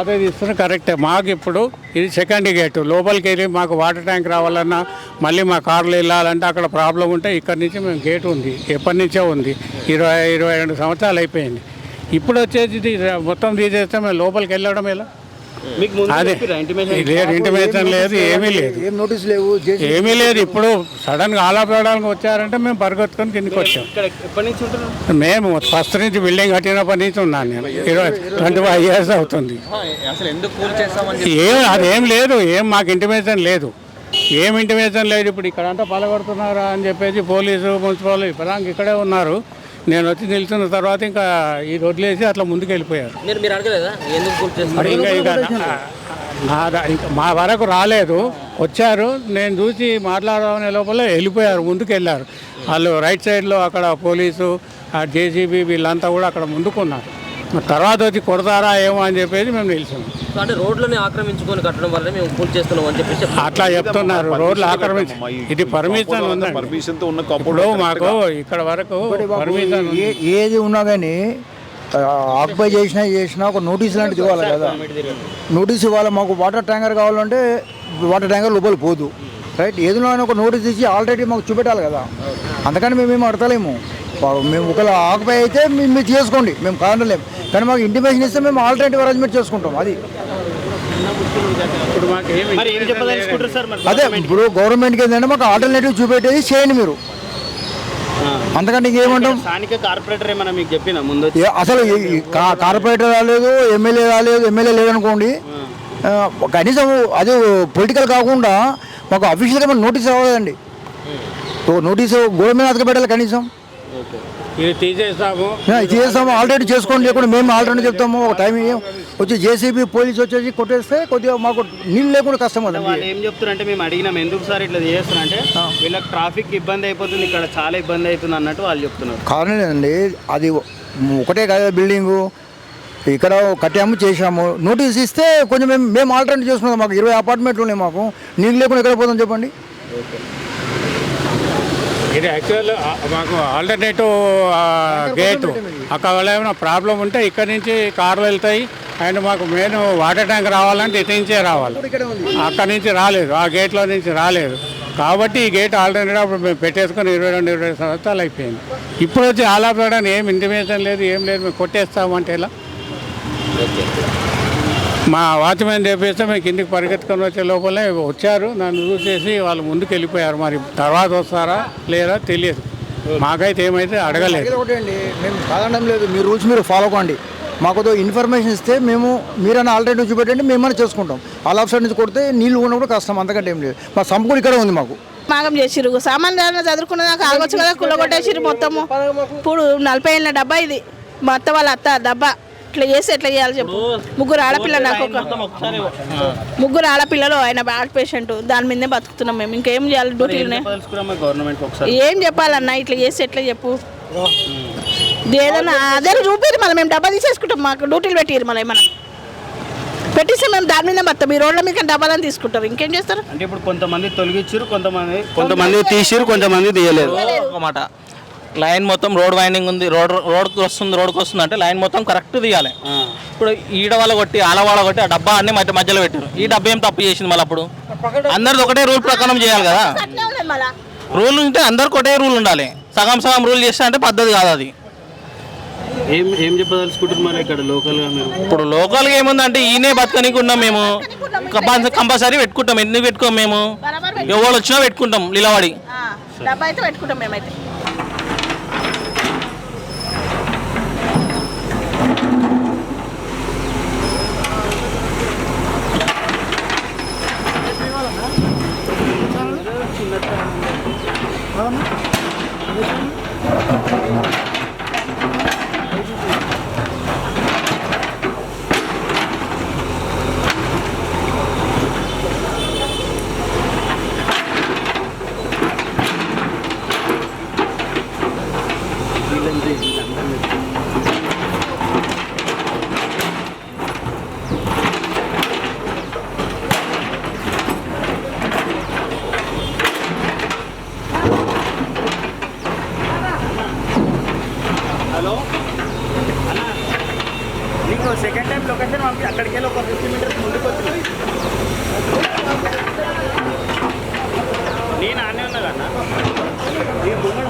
అదే తీసుకున్న కరెక్టే. మాకు ఇప్పుడు ఇది సెకండ్ గేట్ లోపలికి వెళ్ళి మాకు వాటర్ ట్యాంక్ రావాలన్నా మళ్ళీ మా కార్లు వెళ్ళాలంటే అక్కడ ప్రాబ్లం ఉంటే ఇక్కడ నుంచి మేము గేట్ ఉంది. ఎప్పటి నుంచో ఉంది. ఇరవై ఇరవై రెండు సంవత్సరాలు అయిపోయింది. ఇప్పుడు వచ్చేసి మొత్తం తీసేస్తే మేము లోపలికి వెళ్ళడం ఎలా? అదే. లేదు ఇంటిమేషన్ లేదు ఏమీ లేదు. ఏం నోటీస్ లేవు? ఏమీ లేదు ఇప్పుడు సడన్గా ఆలాపేయడానికి వచ్చారంటే మేము పరిగెత్తుకొని కిందికి వచ్చాం. మేము ఫస్ట్ నుంచి బిల్డింగ్ కట్టినప్పటి నుంచి ఉన్నాను నేను. ఇరవై ట్వంటీ ఫైవ్ ఇయర్స్ అవుతుంది. అసలు ఎందుకు కూల్ చేస్తామని ఏం అదేం లేదు ఏం మాకు ఇంటిమేషన్ లేదు. ఏం ఇంటిమేషన్ లేదు ఇప్పుడు ఇక్కడ అంతా పలగొడుతున్నారా అని చెప్పేసి పోలీసు మున్సిపల్ ఇప్పుడు ఇక్కడే ఉన్నారు. నేను వచ్చి నిల్చున్న తర్వాత ఇంకా ఈ వదిలేసి అట్లా ముందుకు వెళ్ళిపోయారు మీరు మీరు అడగలేదా? ఎందుకు కూల్ చేస్తారు మరి ఇంకా ఇంకా నా- నా ద- ఇంకా మా వరకు రాలేదు. వచ్చారు. నేను చూసి మాట్లాడమనే లోపల వెళ్ళిపోయారు. ముందుకు వెళ్ళారు వాళ్ళు రైట్ సైడ్లో అక్కడ పోలీసు ఆ జేసీబీ వీళ్ళంతా కూడా అక్కడ ముందుకున్నారు. మరి తర్వాత వచ్చి కొడతారా ఏమో అని చెప్పేసి మేము నిలిచాము అంటే రోడ్లని ఆక్రమించుకొని కట్టడం వల్ల మేము కూల్ చేస్తున్నాం అని చెప్పేసి అట్లా చెప్తున్నారు. రోడ్లు ఆక్రమించి ఇది పర్మిషన్ పర్మిషన్తో ఉన్న ఇప్పుడు మాకు ఇక్కడ వరకు పర్మిషన్ ఏది ఉన్నా కానీ ఆక్యుపై చేసినా చేసినా ఒక నోటీస్ లాంటిది ఇవ్వాలి కదా. నోటీస్ ఇవ్వాలి. మాకు వాటర్ ట్యాంకర్ కావాలంటే వాటర్ ట్యాంకర్ లోపల పోదు. రైట్ ఏదైనా ఒక నోటీస్ ఇచ్చి ఆల్రెడీ మాకు చూపెట్టాలి కదా. అందుకని మేము ఏమి అడతలేము. మేము ఒకవేళ ఆక్యుపై అయితే మీరు చేసుకోండి. మేము కాదలేము కానీ మాకు ఇంటిమేషన్ ఇస్తే మేము ఆల్టర్నేటివ్ అరేంజ్మెంట్ చేసుకుంటాం. అది. ఇప్పుడు మాకు ఏమి మరి ఏం చెప్పదలుచుకుంటారు సార్ మరి అదే ఇప్పుడు గవర్నమెంట్కి ఏంటంటే మాకు ఆల్టర్నేటివ్ చూపెట్టేది చేయండి మీరు. అంతకంటే ఇంకేమంటాం? స్థానిక కార్పొరేటర్ ఏమైనా మీకు చెప్పిన ముందు అసలు కార్పొరేటర్ రాలేదు ఎమ్మెల్యే రాలేదు ఎమ్మెల్యే లేదనుకోండి కనీసం అది పొలిటికల్ కాకుండా మాకు అఫీషియల్గా మన నోటీస్ రావాలండి. నోటీసు గోడ మీద అతక పెట్టాలి కనీసం. ఇది తీసేస్తాము. చేస్తాము. ఆల్రెడీ చేసుకోండి లేకుండా మేము ఆల్రెడీ చెప్తాము. ఒక టైం. వచ్చి జేసీబీ పోలీస్ వచ్చేసి కొట్టేస్తే కొద్దిగా మాకు నీళ్ళు లేకుండా కష్టం వాళ్ళు కదండి ఏం చెప్తారంటే మేము అడిగినాం ఎందుకు సార్ ఇట్లా చేస్తారంటే వీళ్ళకి ట్రాఫిక్ ఇబ్బంది అయిపోతుంది ఇక్కడ చాలా ఇబ్బంది అవుతుంది అన్నట్టు వాళ్ళు చెప్తున్నారు. కారణం లేదండి అది ఒకటే కదా బిల్డింగు. ఇక్కడ కట్టాము చేసాము నోటీస్ ఇస్తే కొంచెం మేము మేము ఆల్టర్నేట్ చేసుకున్నాం మాకు. ఇరవై అపార్ట్మెంట్లు ఉన్నాయి మాకు. నీళ్ళు లేకుండా ఎక్కడ పోతాం చెప్పండి? ఇది యాక్చువల్ మాకు ఆల్టర్నేటివ్ గేటు అక్కడ ఏమైనా ప్రాబ్లం ఉంటే ఇక్కడ నుంచి కార్లు వెళ్తాయి. అండ్ మాకు మెయిన్ వాటర్ ట్యాంక్ రావాలంటే ఇటు నుంచే రావాలి. అక్కడ నుంచి రాలేదు. ఆ గేట్లో నుంచి రాలేదు. కాబట్టి ఈ గేట్ ఆల్టర్నేటివ్ అప్పుడు మేము పెట్టేసుకొని ఇరవై రెండు ఇరవై సంవత్సరాలు అయిపోయింది. ఇప్పుడు వచ్చి ఆలాపడానికి ఏం ఇంటిమేషన్ లేదు ఏం లేదు మేము కొట్టేస్తామంటే ఎలా? మా వాచ్మెన్ చెప్పేస్తే మేము కిందికి పరిగెత్తుకొని వచ్చే లోపలే వచ్చారు. నన్ను చూసేసి వాళ్ళు ముందుకు వెళ్ళిపోయారు మరి తర్వాత వస్తారా లేదా తెలియదు. మాకైతే ఏమైతే అడగలేదు. ఇది ఒకటే అండి. మేము కాదనడం లేదు. మీ రూల్స్ మీరు ఫాలో కండి మాకు ఇన్ఫర్మేషన్ ఇస్తే మేము మీరైనా ఆల్టర్నేటివ్ చూపెట్టండి మేమైనా చేసుకుంటాం. ఆల్ ఆఫ్ సైడ్ నుంచి కొడితే నీళ్ళు ఉన్నప్పుడు కష్టం. అంతకంటే ఏం లేదు. మా సంపు కూడా ఇక్కడే ఉంది మాకు. మాగం చేసిరు సామాన్లు చదువుకున్న దాకా ఆగొచ్చు కదా కుల్లగొట్టేసిరు మొత్తము. ఇప్పుడు నలభై ఏళ్ళ డబ్బా ఇది. మా అత్త వాళ్ళ అత్త డబ్బా. ఇట్లా చేసి ఎట్లా చేయాలి చెప్పు. ముగ్గురు ఆడపిల్ల నాకు ఒక ముగ్గురు ఆడపిల్లలు ఆయన బ్యాడ్ పేషెంట్ దాని మీదే బతుకుతున్నాం మేము. ఇంకేం చేయాలి? డ్యూటీలు చెప్పదలుచుకున్నాం గవర్నమెంట్ ఒకసారి? ఏం చెప్పాలన్నా ఇట్లా చేసి ఎట్లా చెప్పు. ఏదన్నా అదే చూపిరు మళ్ళీ మేము డబ్బా తీసేసుకుంటాం. మాకు డ్యూటీలు పెట్టిరు మళ్ళీ ఏమన్నా. పెట్టిస్తే మేము దాని మీద బతాం ఈ రోడ్ల మీద డబ్బాలని తీసుకుంటారు. ఇంకేం చేస్తారు? అంటే ఇప్పుడు కొంతమంది తొలగించారు కొంతమంది కొంతమంది తీసిరు కొంతమంది తీయలేదు. ఒక మాట. లైన్ మొత్తం రోడ్ వైండింగ్ ఉంది రోడ్ రోడ్కి వస్తుంది రోడ్కి వస్తుంది అంటే లైన్ మొత్తం కరెక్ట్ తీయాలి. ఇప్పుడు ఈడ వాళ్ళ కొట్టి ఆల వాళ్ళ కొట్టి ఆ డబ్బా అన్ని మధ్య మధ్యలో పెట్టారు. ఈ డబ్బా ఏం తప్పు చేసింది మళ్ళీ అప్పుడు? అందరిది ఒకటే రూల్ ప్రకారం చేయాలి కదా. రూల్ ఉంటే అందరికి ఒకటే రూల్ ఉండాలి. సగం సగం రూల్ చేస్తే అంటే పద్ధతి కాదు అది. ఏం ఏం చెప్పదలుచుకుంటారు మరి ఇక్కడ లోకల్గా మీరు? ఇప్పుడు లోకల్గా ఏముందంటే ఈయనే బతకనికి ఉన్నాం మేము కంపల్సరీ పెట్టుకుంటాం. ఎందుకు పెట్టుకోం మేము? ఎవరు వచ్చినా పెట్టుకుంటాం నిలబడి ఆ, డబ్బా అయితే పెట్టుకుంటాం మేమైతే. హలో. అన్న నీకు సెకండ్ టైం లొకేషన్ పంపి అక్కడికి వెళ్ళి ఒక ఫిఫ్టీ మీటర్స్ ముందుకు వచ్చింది నేను ఆనే ఉన్నదన్నా నీ ముంగడ